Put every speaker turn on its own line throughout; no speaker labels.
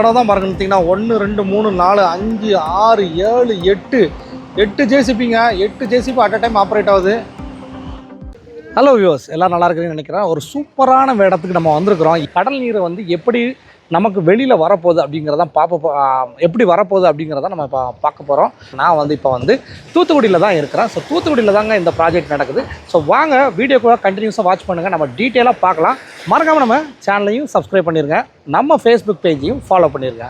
இந்த தடவை தான் பாருங்க பார்த்தீங்கன்னா ஒன்று ரெண்டு மூணு நாலு அஞ்சு ஆறு ஏழு எட்டு. எட்டு ஜேசிபிங்க எட்டு JCB at a time operate ஆகுது. ஹலோ வியூவர்ஸ் எல்லாம் நல்லா இருக்குன்னு நினைக்கிறேன். ஒரு சூப்பரான இடத்துக்கு நம்ம வந்திருக்கிறோம். கடல் நீரை வந்து எப்படி நமக்கு வெளியில் வரப்போகுது அப்படிங்கிறத பார்ப்ப எப்படி வரப்போகுது அப்படிங்கிறத நம்ம இப்போ பார்க்க போகிறோம் நான் வந்து இப்போ வந்து தூத்துக்குடியில் தான் இருக்கிறேன். ஸோ தூத்துக்குடியில் தாங்க இந்த ப்ராஜெக்ட் நடக்குது. ஸோ வாங்க வீடியோ கூட கண்டினியூஸாக வாட்ச் பண்ணுங்கள் நம்ம டீட்டெயிலாக பார்க்கலாம். மறக்காமல் நம்ம சேனலையும் சப்ஸ்கிரைப் பண்ணிடுங்க நம்ம ஃபேஸ்புக் பேஜையும் ஃபாலோ பண்ணிடுங்க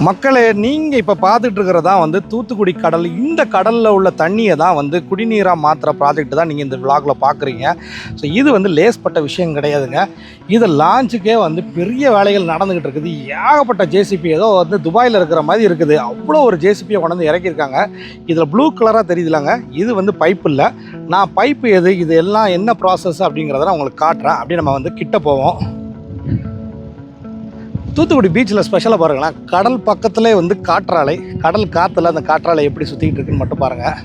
மக்களே நீங்கள் இப்போ பார்த்துட்டு இருக்கிறதா வந்து தூத்துக்குடி கடல் இந்த கடலில் உள்ள தண்ணியை தான் வந்து குடிநீராக மாற்றுற ப்ராஜெக்ட் தான் நீங்கள் இந்த விளாகில் பார்க்குறீங்க ஸோ இது வந்து லேஸ்பட்ட விஷயம் கிடையாதுங்க. இது லான்ச்சுக்கே வந்து பெரிய வேலைகள் நடந்துக்கிட்டு இருக்குது. ஏகப்பட்ட ஜேசிபி ஏதோ வந்து துபாயில் இருக்கிற மாதிரி இருக்குது. அவ்வளோ ஒரு ஜேசிபியை கொண்டு வந்து இறக்கியிருக்காங்க. இதில் ப்ளூ கலராக தெரியுதுலாங்க. இது வந்து பைப் இல்லை. நான் பைப்பு எது இது எல்லாம் என்ன ப்ராசஸ் அப்படிங்கிறத நான் உங்களுக்கு காட்டுறேன். அப்படி நம்ம வந்து கிட்ட போவோம். தூத்துக்குடி பீச்சில் ஸ்பெஷலாக பாருங்களேன். கடல் பக்கத்துலேயே வந்து காற்றாலை கடல் காற்றுல அந்த காற்றாலை எப்படி சுற்றிக்கிட்டு இருக்குன்னு மட்டும் பாருங்கள்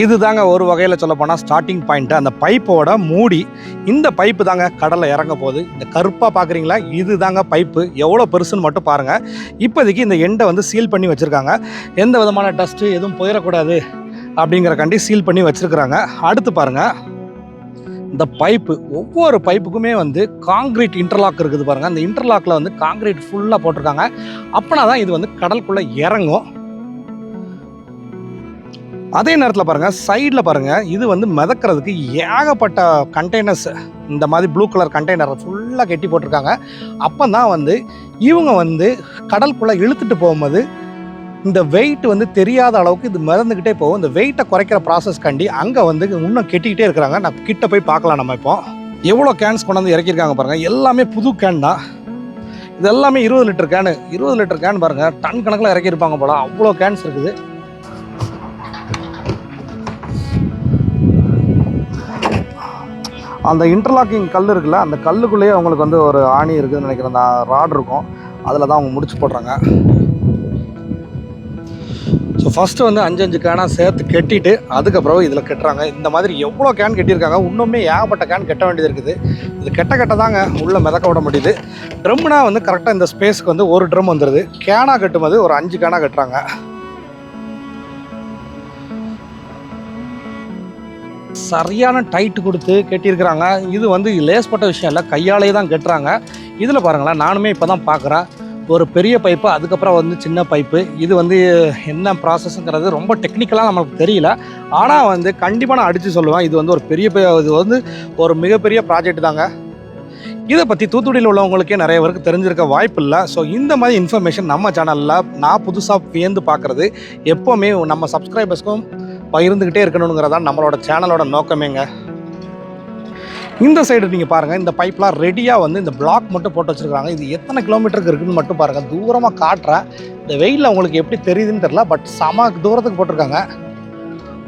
இது தாங்க ஒரு வகையில் சொல்ல போனால் ஸ்டார்டிங் பாயிண்ட்டு அந்த பைப்போட மூடி இந்த பைப்பு தாங்க கடலில் இறங்க போகுது. இந்த கருப்பாக பார்க்குறீங்களா இது தாங்க பைப்பு எவ்வளோ பெருசுன்னு மட்டும் பாருங்கள் இப்போதைக்கு இந்த எண்டை வந்து சீல் பண்ணி வச்சுருக்காங்க. எந்த விதமான டஸ்ட்டு எதுவும் போயிடக்கூடாது அப்படிங்கிறக்காண்டி சீல் பண்ணி வச்சுருக்குறாங்க. அடுத்து பாருங்கள் இந்த பைப்பு ஒவ்வொரு பைப்புக்குமே வந்து காங்கிரீட் இன்டர்லாக் இருக்குது பாருங்கள் அந்த இன்டர்லாக்கில் வந்து காங்கிரீட் ஃபுல்லாக போட்டிருக்காங்க. அப்போனா தான் இது வந்து கடலுக்குள்ளே இறங்கும். அதே நேரத்தில் பாருங்கள் சைடில் பாருங்கள் இது வந்து மிதக்கிறதுக்கு ஏகப்பட்ட கண்டெய்னர்ஸ் இந்த மாதிரி ப்ளூ கலர் கண்டெய்னர் ஃபுல்லாக கட்டி போட்டிருக்காங்க. அப்போ தான் வந்து இவங்க வந்து கடலுக்குள்ளே இழுத்துட்டு போகும்போது இந்த வெயிட் வந்து தெரியாத அளவுக்கு இது மறந்துக்கிட்டே போகும். இந்த வெயிட்டை குறைக்கிற ப்ராசஸ் கண்டி அங்கே வந்து இன்னும் கெட்டிக்கிட்டே இருக்கிறாங்க. நான் கிட்ட போய் பார்க்கலாம் நம்ம இப்போ. எவ்வளோ கேன்ஸ் கொண்டு வந்து இறக்கியிருக்காங்க பாருங்கள் எல்லாமே புது கேன் தான். இது எல்லாமே இருபது லிட்டர் கேனு இருபது லிட்டர் கேன் பாருங்கள் டன் கணக்கில் இறக்கியிருப்பாங்க போல. அவ்வளோ கேன்ஸ் இருக்குது. அந்த இன்டர்லாக்கிங் கல் இருக்குல்ல அந்த கல்லுக்குள்ளேயே அவங்களுக்கு வந்து ஒரு ஆணி இருக்குதுன்னு நினைக்கிறேன். அந்த ராட் இருக்கும். அதில் தான் அவங்க முடிச்சு போடுறாங்க. ஸோ ஃபஸ்ட்டு வந்து அஞ்சு அஞ்சு கேனாக சேர்த்து கெட்டிட்டு அதுக்கப்புறம் இதில் கட்டுறாங்க. இந்த மாதிரி எவ்வளோ கேன் கட்டியிருக்காங்க இன்னுமே ஏகப்பட்ட கேன் கட்ட வேண்டியது இருக்குது. இது கெட்ட கெட்ட தாங்க உள்ளே மிதக்க விட முடியுது. ட்ரம்னா வந்து கரெக்டாக இந்த ஸ்பேஸ்க்கு வந்து ஒரு ட்ரம் வந்துடுது கேனாக கட்டும்போது ஒரு அஞ்சு கேனாக கட்டுறாங்க. சரியான டைட் கொடுத்து கெட்டியிருக்கிறாங்க. இது வந்து லேஸ்பட்ட விஷயம் இல்லை கையாலே தான் கட்டுறாங்க. இதில் பாருங்களேன் நானுமே இப்போ தான் பார்க்குறேன் ஒரு பெரிய பைப்பு அதுக்கப்புறம் வந்து சின்ன பைப்பு இது வந்து என்ன ப்ராசஸ்ங்கிறது ரொம்ப டெக்னிக்கலாக நம்மளுக்கு தெரியல. ஆனால் வந்து கண்டிப்பாக நான் அடித்து சொல்லுவேன். இது வந்து ஒரு பெரிய இது வந்து ஒரு மிகப்பெரிய ப்ராஜெக்ட் தாங்க. இதை பற்றி தூத்துக்குடியில் உள்ளவங்களுக்கே நிறைய பேருக்கு தெரிஞ்சிருக்க வாய்ப்பு இல்லை. ஸோ இந்த மாதிரி இன்ஃபர்மேஷன் நம்ம சேனலில் நான் புதுசாக வியந்து பார்க்குறது எப்போவுமே நம்ம சப்ஸ்கிரைபர்ஸ்க்கும் பகிர்ந்துக்கிட்டே இருக்கணுங்கிறதான் நம்மளோட சேனலோட நோக்கமேங்க. இந்த சைடு நீங்கள் பாருங்கள் இந்த பைப்லாம் ரெடியாக வந்து இந்த பிளாக் மட்டும் போட்டு வச்சுருக்காங்க. இது எத்தனை கிலோமீட்டருக்கு இருக்குதுன்னு மட்டும் பாருங்கள் தூரமாக காட்டுறேன். இந்த வெயிலில் உங்களுக்கு எப்படி தெரியுதுன்னு தெரில பட் செம தூரத்துக்கு போட்டிருக்காங்க.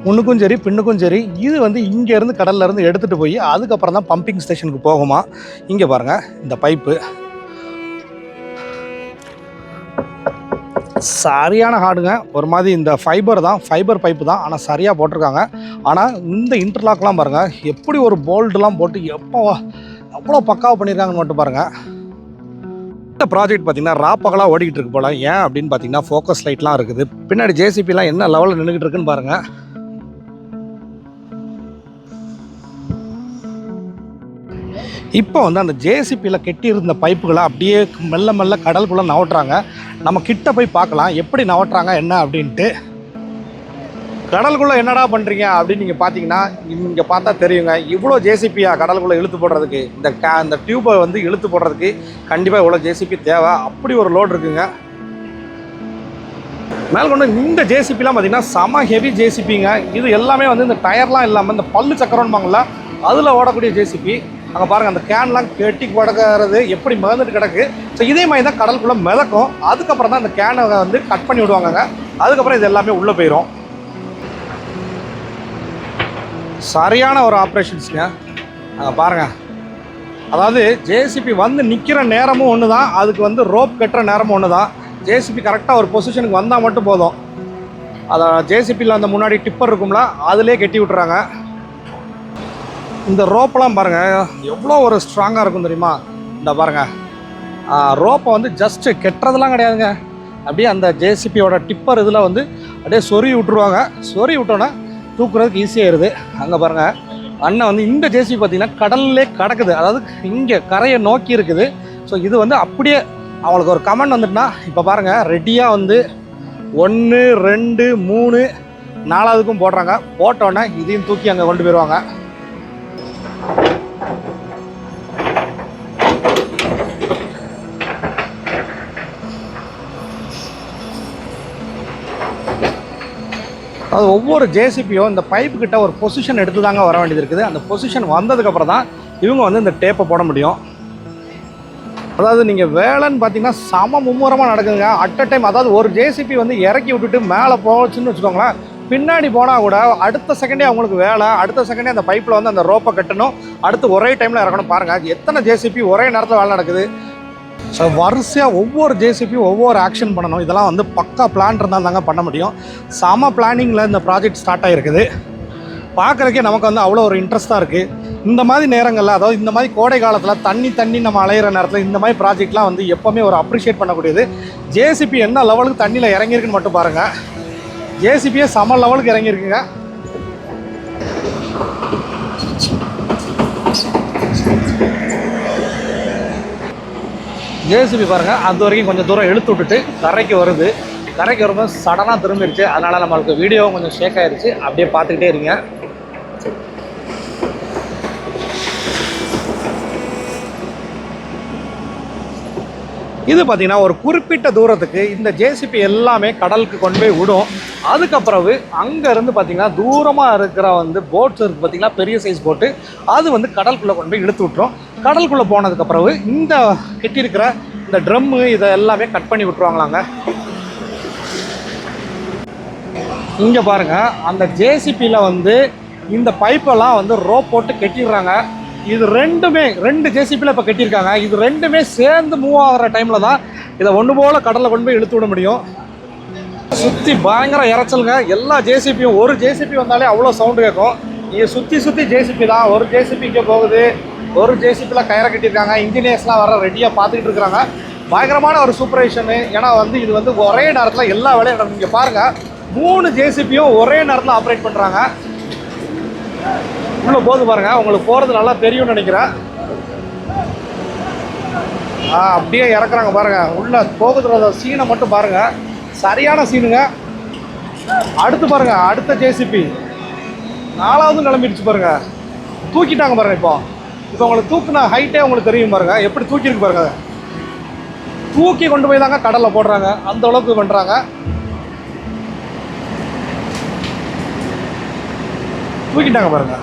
முன்னுக்கும் சரி பின்னுக்கும் சரி இது வந்து இங்கேருந்து கடல்லேருந்து எடுத்துகிட்டு போய் அதுக்கப்புறம் தான் பம்பிங் ஸ்டேஷனுக்கு போகுமா? இங்கே பாருங்கள் இந்த பைப்பு சரியான ஹார்டுங்க ஒரு மாதிரி இந்த ஃபைபர் தான் ஃபைபர் பைப்பு தான் ஆனால் சரியாக போட்டிருக்காங்க. ஆனால் இந்த இன்டர்லாக்லாம் பாருங்கள் எப்படி ஒரு போல்டுலாம் போட்டு எப்போ எவ்வளோ பக்காவாக பண்ணியிருக்காங்கன்னு மட்டும் பாருங்கள் இந்த ப்ராஜெக்ட் பார்த்தீங்கன்னா ராப்பகலாக ஓடிக்கிட்டு இருக்கு போல். ஏன் அப்படின்னு பார்த்தீங்கன்னா ஃபோக்கஸ் லைட்லாம் இருக்குது. பின்னாடி ஜேசிபிலாம் என்ன லெவலில் நின்றுக்கிட்டு இருக்குன்னு பாருங்கள் இப்போ வந்து அந்த ஜேசிபியில் கெட்டியிருந்த பைப்புகளை அப்படியே மெல்ல மெல்ல கடலுக்குள்ளே நவட்டுறாங்க நம்ம கிட்ட போய் பார்க்கலாம். எப்படி நவட்டுறாங்க என்ன அப்படின்ட்டு. கடலுக்குள்ளே என்னடா பண்ணுறீங்க அப்படின்னு நீங்கள் பார்த்தீங்கன்னா இங்கே பார்த்தா தெரியுங்க. இவ்வளோ ஜேசிபியா கடலுக்குள்ளே இழுத்து போடுறதுக்கு இந்த கே இந்த டியூப்பை வந்து இழுத்து போடுறதுக்கு கண்டிப்பாக இவ்வளோ ஜேசிபி தேவை. அப்படி ஒரு லோடு இருக்குங்க. மேல்கொண்டு இந்த ஜேசிபிலாம் பார்த்தீங்கன்னா செம ஹெவி ஜேசிபிங்க இது எல்லாமே வந்து இந்த டயர்லாம் இல்லாமல் இந்த பல்லு சக்கரம்பாங்களா அதில் ஓடக்கூடிய ஜேசிபி அங்கே பாருங்கள் அந்த கேன்லாம் கெட்டி கிடக்கிறது எப்படி மிதந்துட்டு கிடக்கு. ஸோ இதே மாதிரி தான் கடலுக்குள்ளே மிதக்கும். அதுக்கப்புறம் தான் அந்த கேனை வந்து கட் பண்ணி விடுவாங்கங்க. அதுக்கப்புறம் இது எல்லாமே உள்ளே போயிடும் சரியான ஒரு ஆப்ரேஷன்ஸுங்க அங்கே பாருங்கள் அதாவது ஜேசிபி வந்து நிற்கிற நேரமும் ஒன்று தான் அதுக்கு வந்து ரோப் கட்டுற நேரமும் ஒன்று தான் ஜேசிபி கரெக்டாக ஒரு பொசிஷனுக்கு வந்தால் மட்டும் போதும். அதை ஜேசிபியில் அந்த முன்னாடி டிப்பர் இருக்கும்ல அதிலே கட்டி விட்டுறாங்க. இந்த ரோப்பெல்லாம் பாருங்கள் எவ்வளோ ஒரு ஸ்ட்ராங்காக இருக்கும் தெரியுமா? இந்த பாருங்கள் ரோப்பை வந்து ஜஸ்ட்டு கெட்டுறதுலாம் கிடையாதுங்க. அப்படியே அந்த ஜேசிபியோட டிப்பர் இதில் வந்து அப்படியே சொறி விட்டுருவாங்க. சொறி விட்டோன்னே தூக்குறதுக்கு ஈஸியாகிடுது அங்கே பாருங்கள் அண்ணன் வந்து இந்த ஜேசிபி பார்த்தீங்கன்னா கடல்லே கிடக்குது. அதாவது இங்கே கரையை நோக்கி இருக்குது. ஸோ இது வந்து அப்படியே அவங்களுக்கு ஒரு கமெண்ட் வந்துட்டுனா இப்போ பாருங்கள் ரெடியாக வந்து ஒன்று ரெண்டு மூணு நாலாவதுக்கும் போடுறாங்க. போட்டோன்னே இதையும் தூக்கி அங்கே கொண்டு போயிடுவாங்க அது ஒவ்வொரு ஜேசிபியும் இந்த பைப்பு கிட்ட ஒரு பொசிஷன் எடுத்து தாங்க வர வேண்டியது இருக்குது. அந்த பொசிஷன் வந்ததுக்கப்புறம் தான் இவங்க வந்து இந்த டேப்பை போட முடியும். அதாவது நீங்கள் வேலைன்னு பார்த்தீங்கன்னா சம மும்முரமாக நடக்குதுங்க. அட் அ டைம் அதாவது ஒரு ஜேசிபி வந்து இறக்கி விட்டுட்டு மேலே போச்சுன்னு வச்சுக்கோங்களேன். பின்னாடி போனால் கூட அடுத்த செகண்டே அவங்களுக்கு வேலை அடுத்த செகண்டே அந்த பைப்பில் வந்து அந்த ரோப்பை கட்டணும். அடுத்து ஒரே டைமில் இறக்கணும். பாருங்கள் எத்தனை ஜேசிபி ஒரே நேரத்தில் வேலை நடக்குது. ஸோ வரிசையாக ஒவ்வொரு ஜேசிபியும் ஒவ்வொரு ஆக்ஷன் பண்ணணும். இதெல்லாம் வந்து பக்கா பிளான் இருந்தால் தாங்க பண்ண முடியும். செம பிளானிங்கில் இந்த ப்ராஜெக்ட் ஸ்டார்ட் ஆகிருக்குது பார்க்குறக்கே நமக்கு வந்து அவ்வளோ ஒரு இன்ட்ரெஸ்ட்டாக இருக்குது இந்த மாதிரி நேரங்களில் அதாவது இந்த மாதிரி கோடை காலத்தில் தண்ணி தண்ணி நம்ம அலையிற நேரத்தில் இந்த மாதிரி ப்ராஜெக்ட்லாம் வந்து எப்போவுமே ஒரு அப்ரிஷியேட் பண்ணக்கூடியது. ஜேசிபி என்ன லெவலுக்கு தண்ணியில் இறங்கியிருக்குன்னு மட்டும் பாருங்கள் ஜேசிபியே சம லெவலுக்கு இறங்கியிருக்குங்க. ஜேசிபி பாருங்கள் அது வரைக்கும் கொஞ்சம் தூரம் இழுத்து விட்டுட்டு கரைக்கு வருது. கரைக்கு வரும்போது சடனாக திரும்பிடுச்சு அதனால் நம்மளுக்கு வீடியோவும் கொஞ்சம் ஷேக் ஆயிருச்சு. அப்படியே பார்த்துக்கிட்டே இருங்க. இது பார்த்திங்கன்னா ஒரு குறிப்பிட்ட தூரத்துக்கு இந்த ஜேசிபி எல்லாமே கடலுக்கு கொண்டு போய் விடும். அதுக்கப்புறவு அங்கேருந்து பார்த்திங்கன்னா தூரமாக இருக்கிற வந்து போட்ஸ் இருக்குது பார்த்திங்கன்னா பெரிய சைஸ் போட்டு அது வந்து கடலுக்குள்ளே கொண்டு போய் இழுத்து விட்டுரும். கடலுக்குள்ளே போனதுக்கு பிறகு இந்த கெட்டியிருக்கிற இந்த ட்ரம்மு இதை எல்லாமே கட் பண்ணி விட்டுருவாங்களாங்க. இங்கே பாருங்கள் அந்த ஜேசிபியில் வந்து இந்த பைப்பெல்லாம் வந்து ரோப் போட்டு கெட்டிடுறாங்க இது ரெண்டுமே ரெண்டு ஜேசிபியில் இப்போ கட்டியிருக்காங்க. இது ரெண்டுமே சேர்ந்து மூவ் ஆகிற டைமில் தான் இதை ஒன்று போல் கடலில் கொண்டு போய் இழுத்து விட முடியும். சுற்றி பயங்கர இறைச்சலுங்க எல்லா ஜேசிபியும் ஒரு ஜேசிபி வந்தாலே அவ்வளோ சவுண்டு கேட்கும். இங்கே சுற்றி சுற்றி ஜேசிபி தான். ஒரு ஜேசிபி இங்கே போகுது. ஒரு ஜேசிபியில் கயிறை கட்டியிருக்காங்க. இன்ஜினியர்ஸ்லாம் வர ரெடியாக பார்த்துக்கிட்டு இருக்கிறாங்க. பயங்கரமான ஒரு சூப்பரேஷனு ஏன்னா வந்து இது வந்து ஒரே நேரத்தில் எல்லா வேலையும் நடக்கும். இங்கே பாருங்கள் மூணு ஜேசிபியும் ஒரே நேரத்தில் ஆப்ரேட் பண்ணுறாங்க உள்ள போது பாருங்கள் உங்களுக்கு போகிறது நல்லா தெரியும்னு நினைக்கிறேன். ஆ அப்படியே இறக்குறாங்க பாருங்கள் உள்ள போகுதுற சீனை மட்டும் பாருங்கள் சரியான சீனுங்க அடுத்து பாருங்கள் அடுத்த ஜேசிபி நாலாவது கிளம்பிடுச்சு பாருங்கள் தூக்கிட்டாங்க பாருங்கள் இப்போ. இப்போ உங்களுக்கு தூக்குன ஹைட்டே உங்களுக்கு தெரியும் பாருங்க. எப்படி தூக்கியிருக்கு பாருங்க தூக்கி கொண்டு போய் தாங்க கடலில் போடுறாங்க. அந்த அளவுக்கு பண்ணுறாங்க தூக்கிட்டாங்க பாருங்க.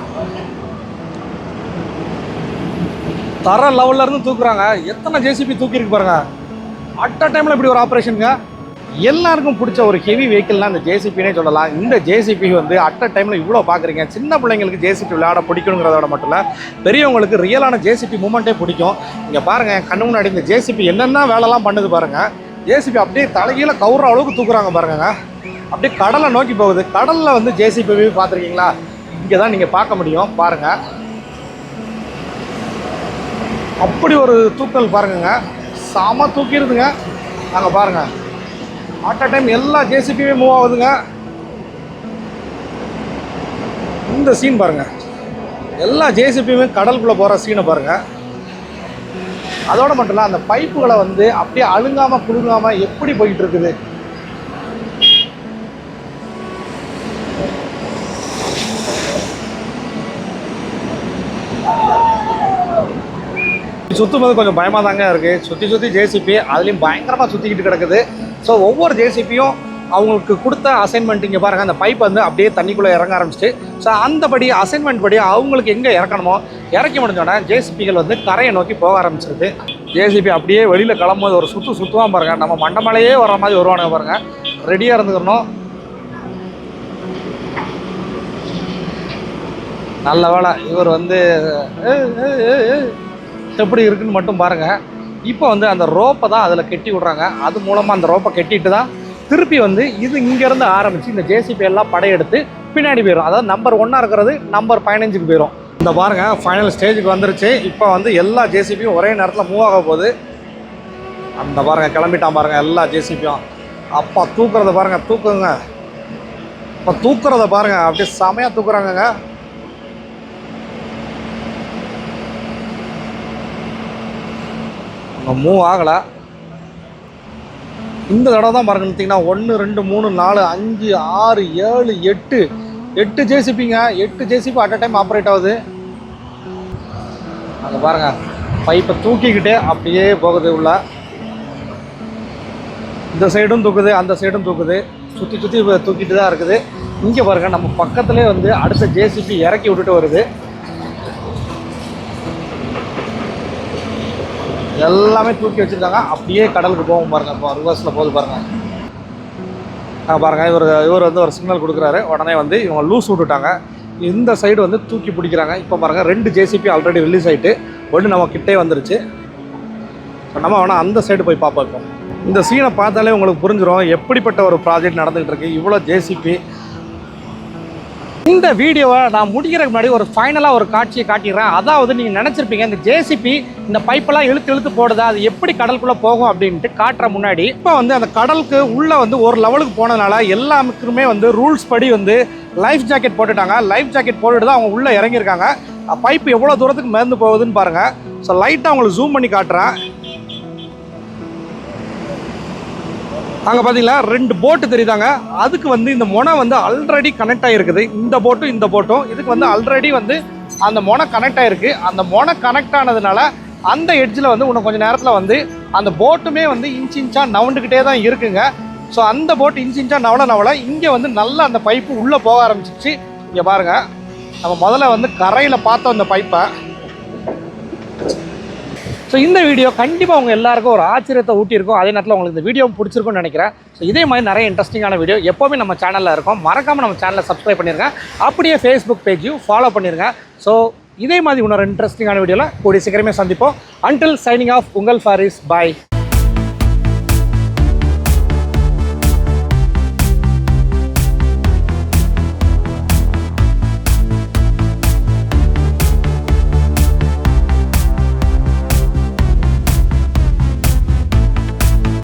தர லெவல்ல இருந்து தூக்குறாங்க. எத்தனை ஜேசிபி தூக்கியிருக்கு பாருங்க. அட் அ டைம்ல இப்படி ஒரு ஆப்ரேஷனுங்க எல்லாருக்கும் பிடிச்ச ஒரு ஹெவி வெஹிக்கிள்னா இந்த ஜேசிபினே சொல்லலாம். இந்த ஜேசிபி வந்து அட் அ டைமில் இவ்வளோ பார்க்குறீங்க சின்ன பிள்ளைங்களுக்கு ஜேசிபி விளையாட பிடிக்கணுங்கிறதோட மட்டும் இல்லை. பெரியவங்களுக்கு ரியலான ஜேசிபி மூமெண்ட்டே பிடிக்கும். இங்கே பாருங்கள் என் கண்ணு முன்னாடி இந்த ஜேசிபி என்னென்ன வேலைலாம் பண்ணுது பாருங்கள் ஜேசிபி அப்படியே தலைகீழ கவுற அளவுக்கு தூக்குறாங்க பாருங்க அப்படியே கடலை நோக்கி போகுது. கடலில் வந்து ஜேசிபி பார்த்துருக்கீங்களா? இங்கே தான் நீங்கள் பார்க்க முடியும். பாருங்கள் அப்படி ஒரு தூக்கல் பாருங்கங்க. செம தூக்கிடுதுங்க நாங்கள் பாருங்கள் அட் அ டைம் எல்லா ஜேசிபியுமே மூவ் ஆகுதுங்க. இந்த சீன் பாருங்க. எல்லா ஜேசிபியுமே கடலுக்குள்ளே போகிற சீனை பாருங்கள் அதோடு மட்டும் இல்லை அந்த பைப்புகளை வந்து அப்படியே அழுங்காமல் குலுங்காம எப்படி போயிட்டு இருக்குது சுற்றும் போது கொஞ்சம் பயமாக தாங்க இருக்குது சுற்றி சுற்றி ஜேசிபி அதுலேயும் பயங்கரமாக சுற்றிக்கிட்டு கிடக்குது. ஸோ ஒவ்வொரு ஜேசிபியும் அவங்களுக்கு கொடுத்த அசைன்மெண்ட் இங்கே பாருங்கள் அந்த பைப் வந்து அப்படியே தண்ணிக்குள்ளே இறங்க ஆரம்பிச்சிட்டு ஸோ அந்தபடி அசைன்மெண்ட் படி அவங்களுக்கு எங்கே இறக்கணுமோ இறக்கி முடிஞ்சோடனே ஜேசிபிகள் வந்து கரையை நோக்கி போக ஆரம்பிச்சிருது. ஜேசிபி அப்படியே வெளியில் கிளம்பும்போது ஒரு சுற்று சுற்றுவான் பாருங்கள் நம்ம மண்டமலையே வர மாதிரி வருவானுங்க பாருங்கள் ரெடியாக இருந்துக்கணும். நல்ல வேலை இவர் வந்து எப்படி இருக்குன்னு மட்டும் பாருங்கள் இப்போ வந்து அந்த ரோப்பை தான் அதில் கெட்டி விட்றாங்க. அது மூலமாக அந்த ரோப்பை கெட்டிட்டு தான் திருப்பி வந்து இது இங்கேருந்து ஆரம்பித்து இந்த ஜேசிபி எல்லாம் படையெடுத்து பின்னாடி போயிடும் அதாவது நம்பர் ஒன்றா இருக்கிறது நம்பர் பதினஞ்சுக்கு போயிடும் இந்த பாருங்க ஃபைனல் ஸ்டேஜுக்கு வந்துருச்சு. இப்போ வந்து எல்லா ஜேசிபியும் ஒரே நேரத்தில் மூவ் ஆக போகுது. அந்த பாருங்கள் கிளம்பிட்டான் பாருங்கள் எல்லா ஜேசிபியும் அப்பா தூக்குறத பாருங்க தூக்குங்க. இப்போ தூக்குறத பாருங்க அப்படியே செமையாக தூக்குறாங்கங்க. மூவ் ஆகலை. இந்த தடவை தான் பாருங்க பார்த்தீங்கன்னா ஒன்று ரெண்டு மூணு நாலு அஞ்சு ஆறு ஏழு எட்டு. எட்டு ஜேசிபிங்க. எட்டு JCB at a time operate ஆகுது. அங்கே பாருங்க பைப்பை தூக்கிக்கிட்டே அப்படியே போகுது உள்ள. இந்த சைடும் தூக்குது அந்த சைடும் தூக்குது. சுற்றி சுற்றி தூக்கிட்டு தான் இருக்குது. இங்கே பாருங்கள் நம்ம பக்கத்துலேயே வந்து அடுத்த ஜேசிபி இறக்கி விட்டுட்டு வருது. எல்லாமே தூக்கி வச்சுருக்காங்க. அப்படியே கடலுக்கு போகும் பாருங்க. இப்போ ரிவர்ஸில் போகுது பாருங்கள் ஆ இவர் இவர் வந்து ஒரு சிக்னல் கொடுக்குறாரு. உடனே வந்து இவங்க லூஸ் விட்டுட்டாங்க. இந்த சைடு வந்து தூக்கி பிடிக்கிறாங்க. இப்போ பாருங்க ரெண்டு ஜேசிபி ஆல்ரெடி ரிலீஸ் ஆயிட்டு ஒன்று நம்ம கிட்டே வந்துருச்சு. இப்போ நம்ம வேணால் அந்த சைடு போய் பார்ப்போம். இந்த சீனை பார்த்தாலே உங்களுக்கு புரிஞ்சிடும் எப்படிப்பட்ட ஒரு ப்ராஜெக்ட் நடந்துகிட்டு இருக்கு. இவ்வளோ ஜேசிபி இந்த வீடியோவை நான் முடிக்கிறதுக்கு முன்னாடி ஒரு ஃபைனலாக ஒரு காட்சியை காட்டிடுறேன். அதாவது நீங்கள் நினச்சிருப்பீங்க இந்த ஜேசிபி இந்த பைப்பெல்லாம் இழுத்து இழுத்து போடுதா? அது எப்படி கடலுக்குள்ளே போகும் அப்படின்ட்டு காட்டுற முன்னாடி இப்போ வந்து அந்த கடலுக்கு உள்ளே வந்து ஒரு லெவலுக்கு போனதுனால எல்லாருக்குமே வந்து ரூல்ஸ் படி வந்து லைஃப் ஜாக்கெட் போட்டுட்டாங்க. லைஃப் ஜாக்கெட் போட்டுட்டு தான் அவங்க உள்ளே இறங்கியிருக்காங்க. பைப்பு எவ்வளோ தூரத்துக்கு மேர்ந்து போகுதுன்னு பாருங்கள் ஸோ லைட்டாக அவங்களுக்கு ஜூம் பண்ணி காட்டுறேன். அங்கே பார்த்தீங்களா ரெண்டு போட்டு தெரியுதாங்க? அதுக்கு வந்து இந்த முனை வந்து ஆல்ரெடி கனெக்ட் ஆகிருக்குது இந்த போட்டும் இந்த போட்டும் இதுக்கு வந்து ஆல்ரெடி வந்து அந்த முனை கனெக்ட் ஆகிருக்கு அந்த முனை கனெக்ட் ஆனதுனால அந்த எட்ஜில் வந்து இன்னும் கொஞ்சம் நேரத்தில் வந்து அந்த போட்டுமே வந்து இன்ச் இன்ச்சாக நவுண்டுக்கிட்டே தான் இருக்குங்க. ஸோ அந்த போட் இன்ச் இன்ச்சாக நவள நவல இங்கே வந்து நல்லா அந்த பைப்பு உள்ளே போக ஆரம்பிச்சிச்சு இங்கே பாருங்கள் நம்ம முதல்ல வந்து கரையில் பார்த்தோம் அந்த பைப்பை ஸோ இந்த வீடியோ கண்டிப்பாக உங்கள் எல்லாருக்கும் ஒரு ஆச்சரியத்தை ஊட்டியிருக்கும். அதே நேரத்தில் உங்களுக்கு இந்த வீடியோ பிடிச்சிருக்கும்னு நினைக்கிறேன். ஸோ இதே மாதிரி நிறைய இன்ட்ரெஸ்டிங்கான வீடியோ எப்போவுமே நம்ம சேனலில் இருக்கும். மறக்காமல் நம்ம சேனலை சப்ஸ்கிரைப் பண்ணியிருக்கேன் அப்படியே ஃபேஸ்புக் பேஜையும் ஃபாலோ பண்ணிருங்க. ஸோ இதே மாதிரி இன்னொரு இன்ட்ரெஸ்டிங்கான வீடியோவில் கூடிய சீக்கிரமே சந்திப்போம். அன்டில் சைனிங் ஆஃப் உங்கள் ஃபாரிஸ் பாய்